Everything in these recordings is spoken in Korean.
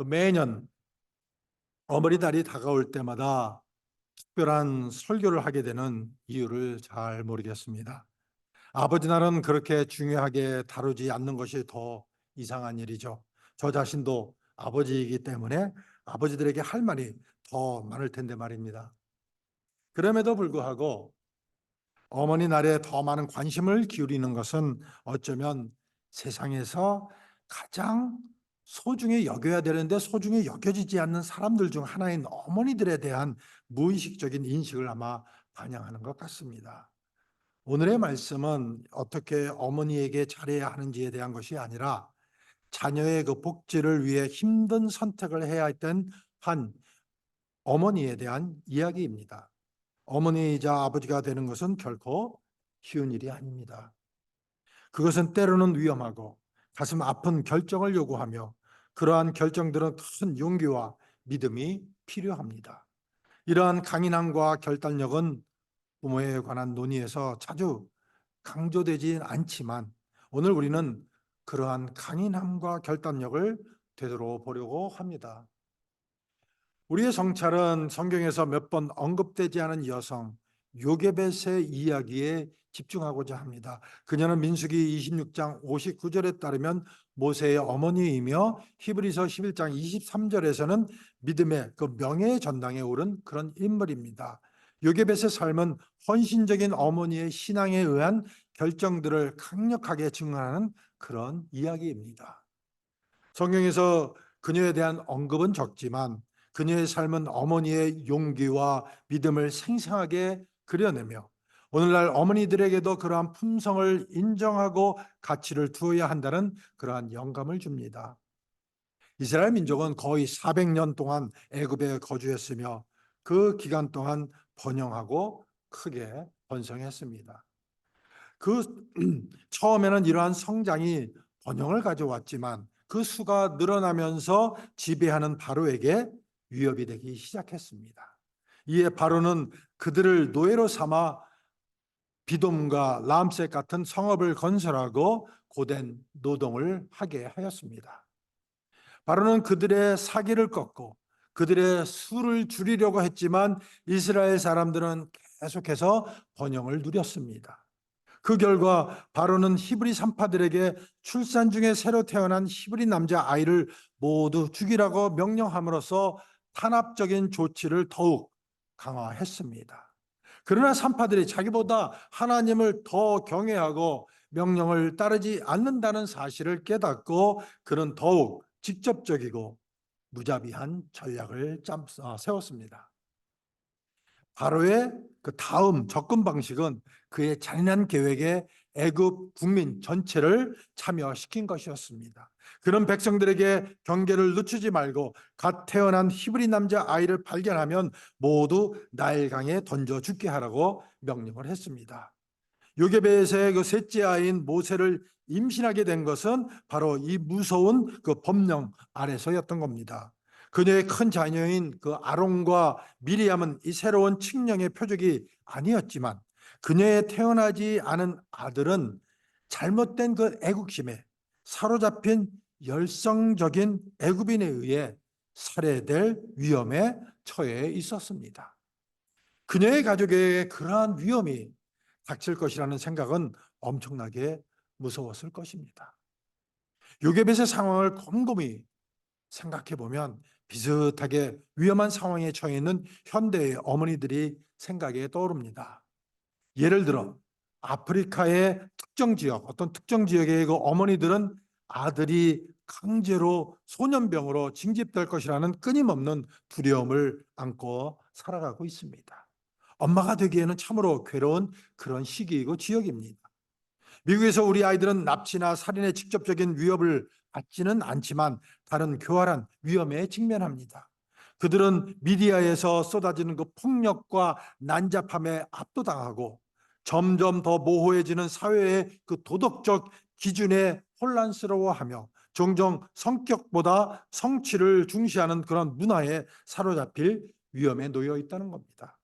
그 매년 어머니날이 다가올 때마다 특별한 설교를 하게 되는 이유를 잘 모르겠습니다. 아버지 날은 그렇게 중요하게 다루지 않는 것이 더 이상한 일이죠. 저 자신도 아버지이기 때문에 아버지들에게 할 말이 더 많을 텐데 말입니다. 그럼에도 불구하고 어머니 날에 더 많은 관심을 기울이는 것은 어쩌면 세상에서 가장 소중히 여겨야 되는데 소중히 여겨지지 않는 사람들 중 하나인 어머니들에 대한 무의식적인 인식을 아마 반영하는 것 같습니다. 오늘의 말씀은 어떻게 어머니에게 잘해야 하는지에 대한 것이 아니라 자녀의 그 복지를 위해 힘든 선택을 해야 했던 한 어머니에 대한 이야기입니다. 어머니이자 아버지가 되는 것은 결코 쉬운 일이 아닙니다. 그것은 때로는 위험하고 가슴 아픈 결정을 요구하며 그러한 결정들은 큰 용기와 믿음이 필요합니다. 이러한 강인함과 결단력은 부모에 관한 논의에서 자주 강조되지 않지만 오늘 우리는 그러한 강인함과 결단력을 되돌아보려고 합니다. 우리의 성찰은 성경에서 몇 번 언급되지 않은 여성 요게벳의 이야기에 집중하고자 합니다. 그녀는 민수기 26장 59절에 따르면 모세의 어머니이며 히브리서 11장 23절에서는 믿음의 그 명예의 전당에 오른 그런 인물입니다. 요게벳의 삶은 헌신적인 어머니의 신앙에 의한 결정들을 강력하게 증언하는 그런 이야기입니다. 성경에서 그녀에 대한 언급은 적지만 그녀의 삶은 어머니의 용기와 믿음을 생생하게 그려내며 오늘날 어머니들에게도 그러한 품성을 인정하고 가치를 두어야 한다는 그러한 영감을 줍니다. 이스라엘 민족은 거의 400년 동안 애굽에 거주했으며 그 기간 동안 번영하고 크게 번성했습니다. 그 처음에는 이러한 성장이 번영을 가져왔지만 그 수가 늘어나면서 지배하는 바로에게 위협이 되기 시작했습니다. 이에 바로는 그들을 노예로 삼아 비돔과 람셋 같은 성읍을 건설하고 고된 노동을 하게 하였습니다. 바로는 그들의 사기를 꺾고 그들의 수를 줄이려고 했지만 이스라엘 사람들은 계속해서 번영을 누렸습니다. 그 결과 바로는 히브리 산파들에게 출산 중에 새로 태어난 히브리 남자 아이를 모두 죽이라고 명령함으로써 탄압적인 조치를 더욱 강화했습니다. 그러나 산파들이 자기보다 하나님을 더 경외하고 명령을 따르지 않는다는 사실을 깨닫고 그는 더욱 직접적이고 무자비한 전략을 짬 아, 세웠습니다. 바로의 그 다음 접근 방식은 그의 잔인한 계획에 애굽 국민 전체를 참여시킨 것이었습니다. 그런 백성들에게 경계를 늦추지 말고 갓 태어난 히브리 남자 아이를 발견하면 모두 나일강에 던져 죽게 하라고 명령을 했습니다. 요게벳의 그 셋째 아이인 모세를 임신하게 된 것은 바로 이 무서운 그 법령 아래서였던 겁니다. 그녀의 큰 자녀인 그 아론과 미리암은 이 새로운 칙령의 표적이 아니었지만 그녀의 태어나지 않은 아들은 잘못된 그 애국심에 사로잡힌 열성적인 애굽인에 의해 살해될 위험에 처해 있었습니다. 그녀의 가족에게 그러한 위험이 닥칠 것이라는 생각은 엄청나게 무서웠을 것입니다. 요게벳의 상황을 곰곰이 생각해 보면 비슷하게 위험한 상황에 처해 있는 현대의 어머니들이 생각에 떠오릅니다. 예를 들어 아프리카의 특정 지역, 어떤 특정 지역의 그 어머니들은 아들이 강제로 소년병으로 징집될 것이라는 끊임없는 두려움을 안고 살아가고 있습니다. 엄마가 되기에는 참으로 괴로운 그런 시기이고 지역입니다. 미국에서 우리 아이들은 납치나 살인의 직접적인 위협을 받지는 않지만 다른 교활한 위험에 직면합니다. 그들은 미디어에서 쏟아지는 그 폭력과 난잡함에 압도당하고 점점 더 모호해지는 사회의 그 도덕적 기준에 혼란스러워하며 종종 성격보다 성취를 중시하는 그런 문화에 사로잡힐 위험에 놓여 있다는 겁니다.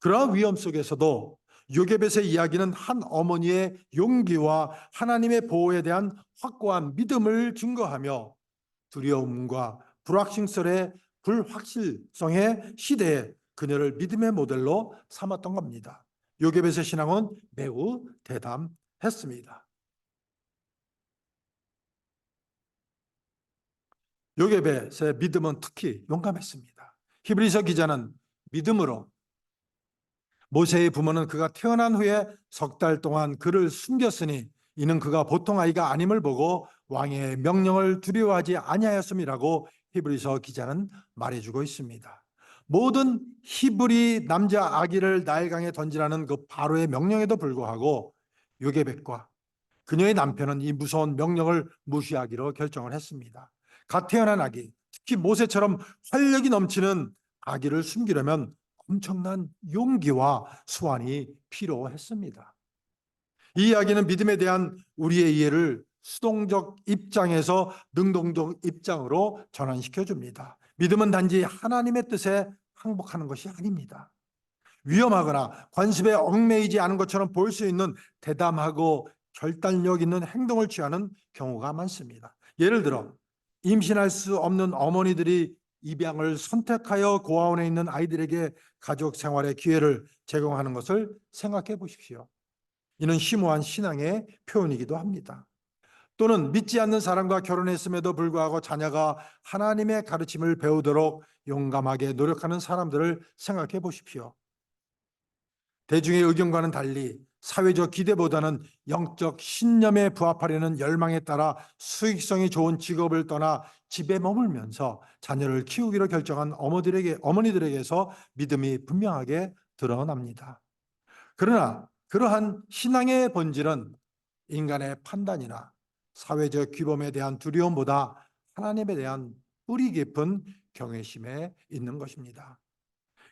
그러한 위험 속에서도 요게벳의 이야기는 한 어머니의 용기와 하나님의 보호에 대한 확고한 믿음을 증거하며 두려움과 불확실성의 불확실성의 시대에 그녀를 믿음의 모델로 삼았던 겁니다. 요게벳의 신앙은 매우 대담했습니다. 요게벳의 믿음은 특히 용감했습니다. 히브리서 기자는 믿음으로 모세의 부모는 그가 태어난 후에 석 달 동안 그를 숨겼으니 이는 그가 보통 아이가 아님을 보고 왕의 명령을 두려워하지 아니하였음이라고 히브리서 기자는 말해주고 있습니다. 모든 히브리 남자 아기를 나일강에 던지라는 그 바로의 명령에도 불구하고 요게벳과 그녀의 남편은 이 무서운 명령을 무시하기로 결정을 했습니다. 갓 태어난 아기, 특히 모세처럼 활력이 넘치는 아기를 숨기려면 엄청난 용기와 수완이 필요했습니다. 이 이야기는 믿음에 대한 우리의 이해를 수동적 입장에서 능동적 입장으로 전환시켜 줍니다. 믿음은 단지 하나님의 뜻에 항복하는 것이 아닙니다. 위험하거나 관습에 얽매이지 않은 것처럼 보일 수 있는 대담하고 결단력 있는 행동을 취하는 경우가 많습니다. 예를 들어 임신할 수 없는 어머니들이 입양을 선택하여 고아원에 있는 아이들에게 가족 생활의 기회를 제공하는 것을 생각해 보십시오. 이는 심오한 신앙의 표현이기도 합니다. 또는 믿지 않는 사람과 결혼했음에도 불구하고 자녀가 하나님의 가르침을 배우도록 용감하게 노력하는 사람들을 생각해 보십시오. 대중의 의견과는 달리 사회적 기대보다는 영적 신념에 부합하려는 열망에 따라 수익성이 좋은 직업을 떠나 집에 머물면서 자녀를 키우기로 결정한 어머들에게 어머니들에게서 믿음이 분명하게 드러납니다. 그러나 그러한 신앙의 본질은 인간의 판단이나 사회적 규범에 대한 두려움보다 하나님에 대한 뿌리 깊은 경외심에 있는 것입니다.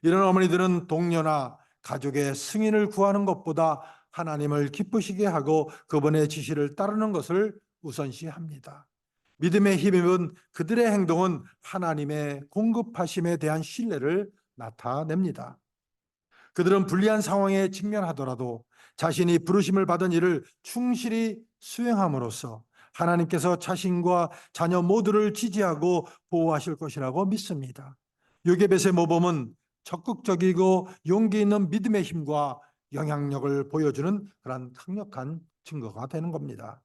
이런 어머니들은 동료나 가족의 승인을 구하는 것보다 하나님을 기쁘시게 하고 그분의 지시를 따르는 것을 우선시합니다. 믿음의 힘은 그들의 행동은 하나님의 공급하심에 대한 신뢰를 나타냅니다. 그들은 불리한 상황에 직면하더라도 자신이 부르심을 받은 일을 충실히 수행함으로써 하나님께서 자신과 자녀 모두를 지지하고 보호하실 것이라고 믿습니다. 요게벳의 모범은 적극적이고 용기 있는 믿음의 힘과 영향력을 보여주는 그런 강력한 증거가 되는 겁니다.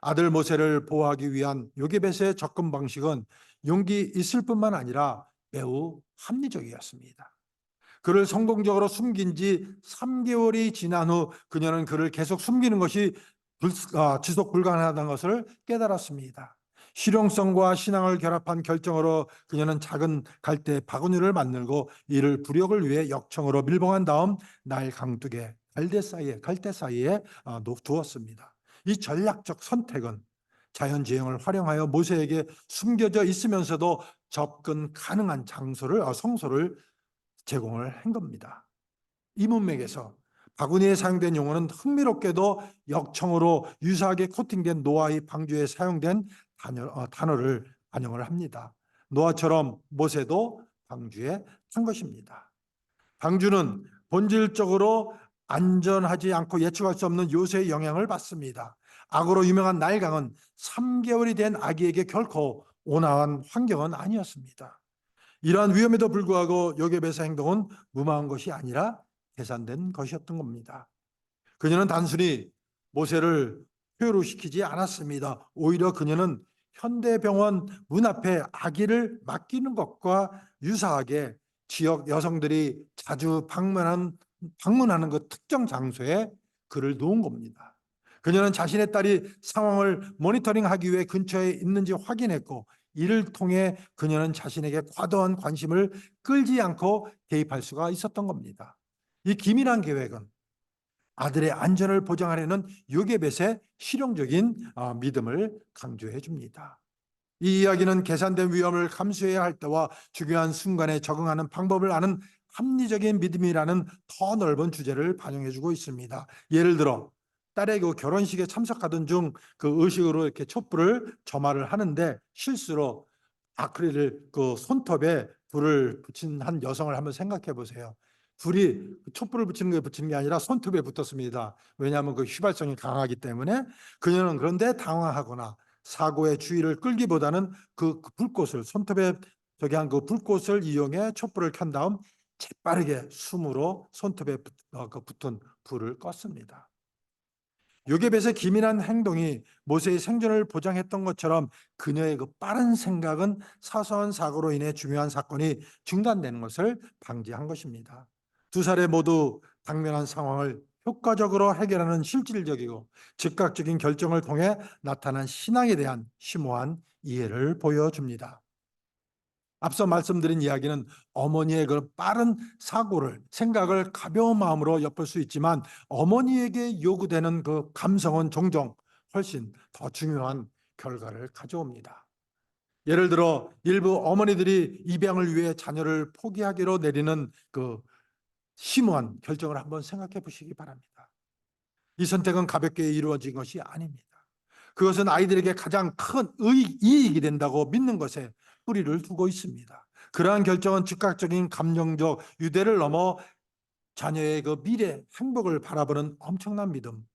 아들 모세를 보호하기 위한 요게벳의 접근 방식은 용기 있을 뿐만 아니라 매우 합리적이었습니다. 그를 성공적으로 숨긴 지 3개월이 지난 후 그녀는 그를 계속 숨기는 것이 불, 아, 지속 불가능하다는 것을 깨달았습니다. 실용성과 신앙을 결합한 결정으로 그녀는 작은 갈대 바구니를 만들고 이를 부력을 위해 역청으로 밀봉한 다음 날 강둑에 갈대 사이에 갈대 사이에 아, 두었습니다. 이 전략적 선택은 자연지형을 활용하여 모세에게 숨겨져 있으면서도 접근 가능한 장소를 아, 성소를 제공을 한 겁니다. 이 문맥에서 바구니에 사용된 용어는 흥미롭게도 역청으로 유사하게 코팅된 노아의 방주에 사용된 단어, 어, 단어를 반영을 합니다. 노아처럼 모세도 방주에 탄 것입니다. 방주는 본질적으로 안전하지 않고 예측할 수 없는 요새의 영향을 받습니다. 악으로 유명한 나일강은 3개월이 된 아기에게 결코 온화한 환경은 아니었습니다. 이러한 위험에도 불구하고 요괴배의 행동은 무마한 것이 아니라 계산된 것이었던 겁니다. 그녀는 단순히 모세를 표류시키지 않았습니다. 오히려 그녀는 현대병원 문 앞에 아기를 맡기는 것과 유사하게 지역 여성들이 자주 방문한, 방문하는 그 특정 장소에 그를 놓은 겁니다. 그녀는 자신의 딸이 상황을 모니터링하기 위해 근처에 있는지 확인했고 이를 통해 그녀는 자신에게 과도한 관심을 끌지 않고 개입할 수가 있었던 겁니다. 이 기민한 계획은 아들의 안전을 보장하려는 요게벳의 실용적인 어, 믿음을 강조해 줍니다. 이 이야기는 계산된 위험을 감수해야 할 때와 중요한 순간에 적응하는 방법을 아는 합리적인 믿음이라는 더 넓은 주제를 반영해 주고 있습니다. 예를 들어 딸의 그 결혼식에 참석하던 중 그 의식으로 이렇게 촛불을 점화를 하는데 실수로 아크릴을 그 손톱에 불을 붙인 한 여성을 한번 생각해 보세요. 불이 촛불을 붙이는 게 붙이는 게 아니라 손톱에 붙었습니다. 왜냐하면 그 휘발성이 강하기 때문에 그녀는 그런데 당황하거나 사고의 주의를 끌기보다는 그, 그 불꽃을 손톱에 저기 한 그 불꽃을 이용해 촛불을 켠 다음 재빠르게 숨으로 손톱에 붙, 어, 그 붙은 불을 껐습니다. 요게벳의 기민한 행동이 모세의 생존을 보장했던 것처럼 그녀의 그 빠른 생각은 사소한 사고로 인해 중요한 사건이 중단되는 것을 방지한 것입니다. 두 사례 모두 당면한 상황을 효과적으로 해결하는 실질적이고 즉각적인 결정을 통해 나타난 신앙에 대한 심오한 이해를 보여줍니다. 앞서 말씀드린 이야기는 어머니의 그 빠른 사고를 생각을 가벼운 마음으로 엿볼 수 있지만 어머니에게 요구되는 그 감성은 종종 훨씬 더 중요한 결과를 가져옵니다. 예를 들어 일부 어머니들이 입양을 위해 자녀를 포기하기로 내리는 그 심오한 결정을 한번 생각해 보시기 바랍니다. 이 선택은 가볍게 이루어진 것이 아닙니다. 그것은 아이들에게 가장 큰 의, 이익이 된다고 믿는 것에 뿌리를 두고 있습니다. 그러한 결정은 즉각적인 감정적 유대를 넘어 자녀의 그 미래 행복을 바라보는 엄청난 믿음,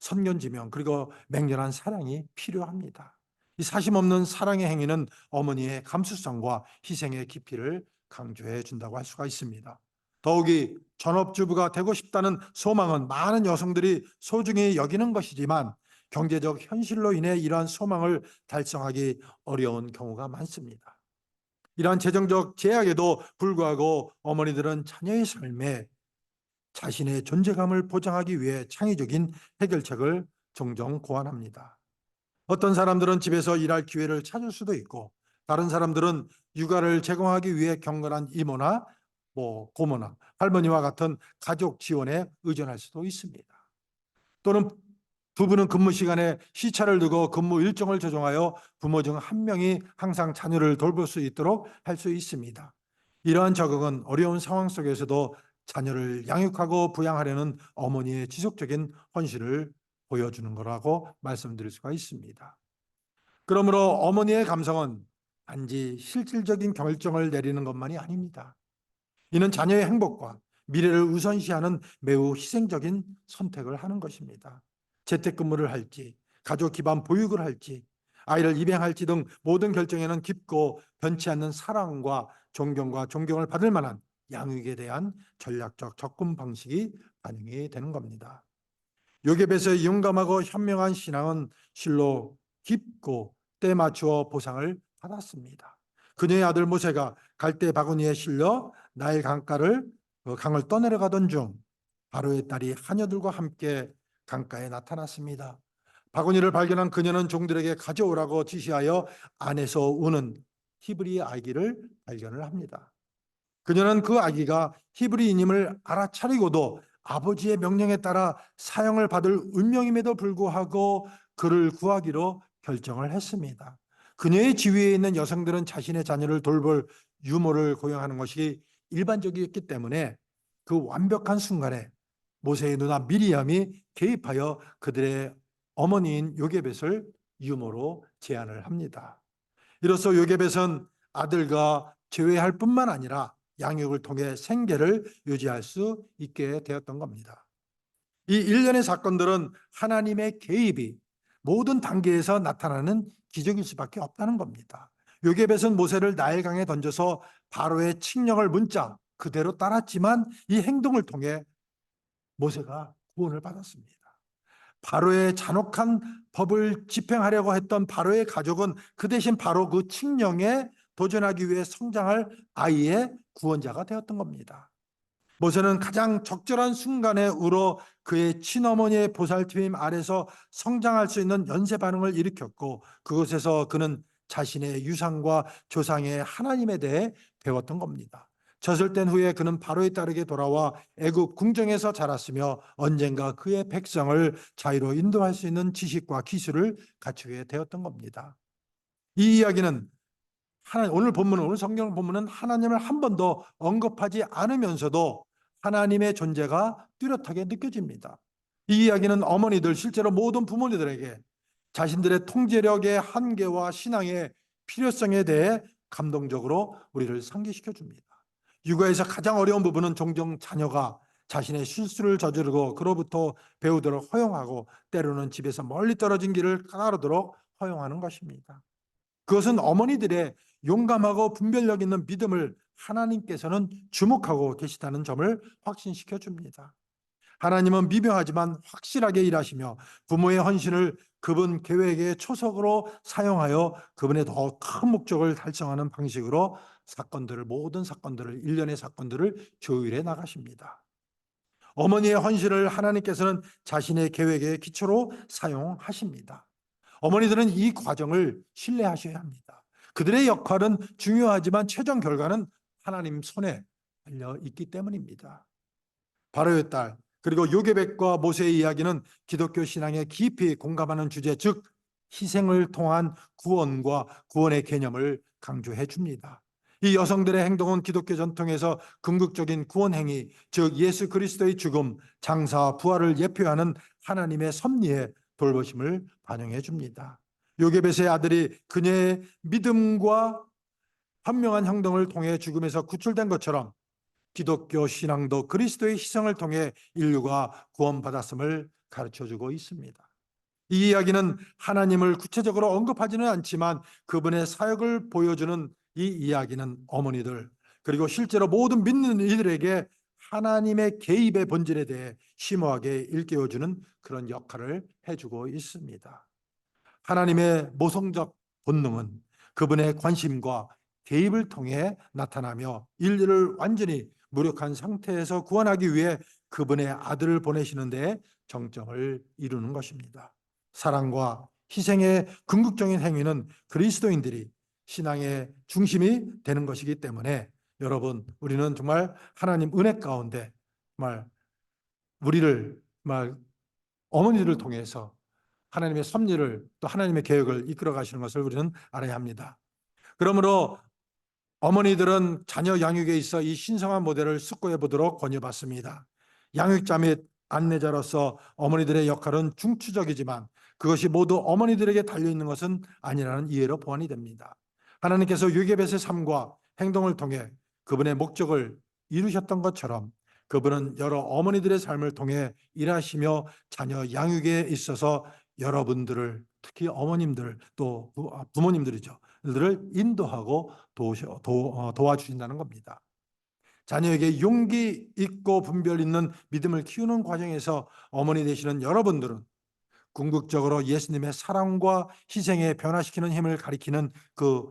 선견지명 그리고 맹렬한 사랑이 필요합니다. 이 사심 없는 사랑의 행위는 어머니의 감수성과 희생의 깊이를 강조해 준다고 할 수가 있습니다. 더욱이 전업주부가 되고 싶다는 소망은 많은 여성들이 소중히 여기는 것이지만 경제적 현실로 인해 이러한 소망을 달성하기 어려운 경우가 많습니다. 이러한 재정적 제약에도 불구하고 어머니들은 자녀의 삶에 자신의 존재감을 보장하기 위해 창의적인 해결책을 종종 고안합니다. 어떤 사람들은 집에서 일할 기회를 찾을 수도 있고 다른 사람들은 육아를 제공하기 위해 경건한 이모나 뭐 고모나 할머니와 같은 가족 지원에 의존할 수도 있습니다. 또는 부부는 근무 시간에 시차를 두고 근무 일정을 조정하여 부모 중 한 명이 항상 자녀를 돌볼 수 있도록 할 수 있습니다. 이러한 적응은 어려운 상황 속에서도 자녀를 양육하고 부양하려는 어머니의 지속적인 헌신을 보여주는 거라고 말씀드릴 수가 있습니다. 그러므로 어머니의 감성은 단지 실질적인 결정을 내리는 것만이 아닙니다. 이는 자녀의 행복과 미래를 우선시하는 매우 희생적인 선택을 하는 것입니다. 재택근무를 할지, 가족 기반 보육을 할지, 아이를 입양할지 등 모든 결정에는 깊고 변치 않는 사랑과 존경과 존경을 받을 만한 양육에 대한 전략적 접근 방식이 반영이 되는 겁니다. 요괴벳의 용감하고 현명한 신앙은 실로 깊고 때 맞추어 보상을 받았습니다. 그녀의 아들 모세가 갈대 바구니에 실려 나일 강가를 그 강을 떠내려가던 중 바로의 딸이 하녀들과 함께 강가에 나타났습니다. 바구니를 발견한 그녀는 종들에게 가져오라고 지시하여 안에서 우는 히브리 아기를 발견을 합니다. 그녀는 그 아기가 히브리인임을 알아차리고도 아버지의 명령에 따라 사형을 받을 운명임에도 불구하고 그를 구하기로 결정을 했습니다. 그녀의 지위에 있는 여성들은 자신의 자녀를 돌볼 유모를 고용하는 것이 일반적이었기 때문에 그 완벽한 순간에 모세의 누나 미리암이 개입하여 그들의 어머니인 요게벳을 유모로 제안을 합니다. 이로써 요게벳은 아들과 제외할 뿐만 아니라 양육을 통해 생계를 유지할 수 있게 되었던 겁니다. 이 일련의 사건들은 하나님의 개입이 모든 단계에서 나타나는 기적일 수밖에 없다는 겁니다. 요게벳은 모세를 나일강에 던져서 바로의 칙령을 문자 그대로 따랐지만 이 행동을 통해 모세가 구원을 받았습니다. 바로의 잔혹한 법을 집행하려고 했던 바로의 가족은 그 대신 바로 그 칙령에 도전하기 위해 성장할 아이의 구원자가 되었던 겁니다. 모세는 가장 적절한 순간에 울어 그의 친어머니의 보살핌 아래서 성장할 수 있는 연쇄 반응을 일으켰고 그곳에서 그는 자신의 유상과 조상의 하나님에 대해 배웠던 겁니다. 뗀 후에 그는 바로에 따르게 돌아와 애굽 궁정에서 자랐으며 언젠가 그의 백성을 자유로 인도할 수 있는 지식과 기술을 갖추게 되었던 겁니다. 이 이야기는 하나, 오늘 본문은 오늘 성경 본문은 하나님을 한 번도 언급하지 않으면서도 하나님의 존재가 뚜렷하게 느껴집니다. 이 이야기는 어머니들 실제로 모든 부모님들에게 자신들의 통제력의 한계와 신앙의 필요성에 대해 감동적으로 우리를 상기시켜 줍니다. 육아에서 가장 어려운 부분은 종종 자녀가 자신의 실수를 저지르고 그로부터 배우도록 허용하고 때로는 집에서 멀리 떨어진 길을 따르도록 허용하는 것입니다. 그것은 어머니들의 용감하고 분별력 있는 믿음을 하나님께서는 주목하고 계시다는 점을 확신시켜 줍니다. 하나님은 미묘하지만 확실하게 일하시며 부모의 헌신을 그분 계획의 초석으로 사용하여 그분의 더 큰 목적을 달성하는 방식으로 사건들을 모든 사건들을 일련의 사건들을 조율해 나가십니다. 어머니의 헌신을 하나님께서는 자신의 계획의 기초로 사용하십니다. 어머니들은 이 과정을 신뢰하셔야 합니다. 그들의 역할은 중요하지만 최종 결과는 하나님 손에 달려 있기 때문입니다. 바로의 딸 그리고 요게백과 모세의 이야기는 기독교 신앙에 깊이 공감하는 주제 즉 희생을 통한 구원과 구원의 개념을 강조해 줍니다. 이 여성들의 행동은 기독교 전통에서 궁극적인 구원 행위, 즉 예수 그리스도의 죽음, 장사, 부활을 예표하는 하나님의 섭리의 돌보심을 반영해 줍니다. 요게벳의 아들이 그녀의 믿음과 현명한 행동을 통해 죽음에서 구출된 것처럼 기독교 신앙도 그리스도의 희생을 통해 인류가 구원받았음을 가르쳐 주고 있습니다. 이 이야기는 하나님을 구체적으로 언급하지는 않지만 그분의 사역을 보여주는 이 이야기는 어머니들 그리고 실제로 모든 믿는 이들에게 하나님의 개입의 본질에 대해 심오하게 일깨워주는 그런 역할을 해주고 있습니다. 하나님의 모성적 본능은 그분의 관심과 개입을 통해 나타나며 인류를 완전히 무력한 상태에서 구원하기 위해 그분의 아들을 보내시는 데 정점을 이루는 것입니다. 사랑과 희생의 궁극적인 행위는 그리스도인들이 신앙의 중심이 되는 것이기 때문에 여러분 우리는 정말 하나님 은혜 가운데 정말 우리를 정말 어머니를 통해서 하나님의 섭리를 또 하나님의 계획을 이끌어 가시는 것을 우리는 알아야 합니다. 그러므로 어머니들은 자녀 양육에 있어 이 신성한 모델을 숙고해 보도록 권유받습니다. 양육자 및 안내자로서 어머니들의 역할은 중추적이지만 그것이 모두 어머니들에게 달려 있는 것은 아니라는 이해로 보완이 됩니다. 하나님께서 유게벳의 삶과 행동을 통해 그분의 목적을 이루셨던 것처럼 그분은 여러 어머니들의 삶을 통해 일하시며 자녀 양육에 있어서 여러분들을 특히 어머님들 또 부- 아, 부모님들이죠. 들을 인도하고 도우셔, 도, 어, 도와주신다는 겁니다. 자녀에게 용기 있고 분별 있는 믿음을 키우는 과정에서 어머니 되시는 여러분들은 궁극적으로 예수님의 사랑과 희생에 변화시키는 힘을 가리키는 그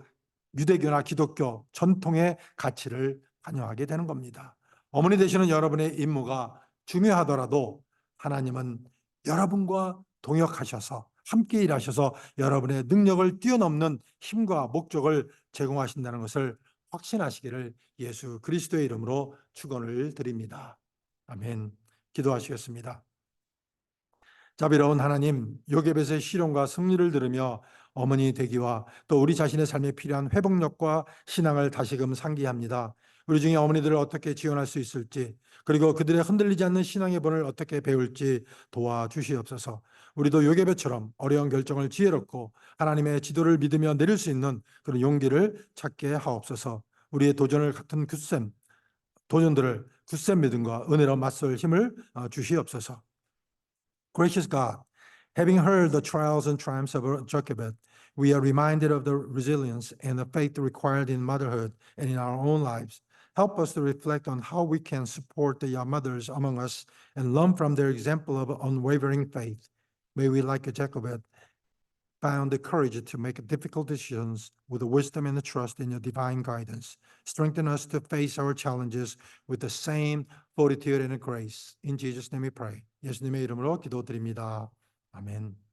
유대교나 기독교 전통의 가치를 반영하게 되는 겁니다. 어머니 되시는 여러분의 임무가 중요하더라도 하나님은 여러분과 동역하셔서 함께 일하셔서 여러분의 능력을 뛰어넘는 힘과 목적을 제공하신다는 것을 확신하시기를 예수 그리스도의 이름으로 축원을 드립니다. 아멘. 기도하시겠습니다. 자비로운 하나님, 요게벳의 시련과 승리를 들으며 어머니 되기와 또 우리 자신의 삶에 필요한 회복력과 신앙을 다시금 상기합니다. 우리 중에 어머니들을 어떻게 지원할 수 있을지, 그리고 그들의 흔들리지 않는 신앙의 본을 어떻게 배울지 도와주시옵소서. 우리도 요게벳처럼 어려운 결정을 지혜롭고 하나님의 지도를 믿으며 내릴 수 있는 그런 용기를 찾게 하옵소서. 우리의 도전을 같은 굳셈, 도전들을 굳셈 믿음과 은혜로 맞설 힘을 어, 주시옵소서. Gracious God, having heard the trials and triumphs of Jochebed, we are reminded of the resilience and the faith required in motherhood and in our own lives. Help us to reflect on how we can support the young mothers among us and learn from their example of unwavering faith. May we, like Jochebed, found the courage to make difficult decisions with the wisdom and the trust in your divine guidance. Strengthen us to face our challenges with the same fortitude and grace. In Jesus' name we pray. 예수님의 이름으로 기도드립니다. 아멘.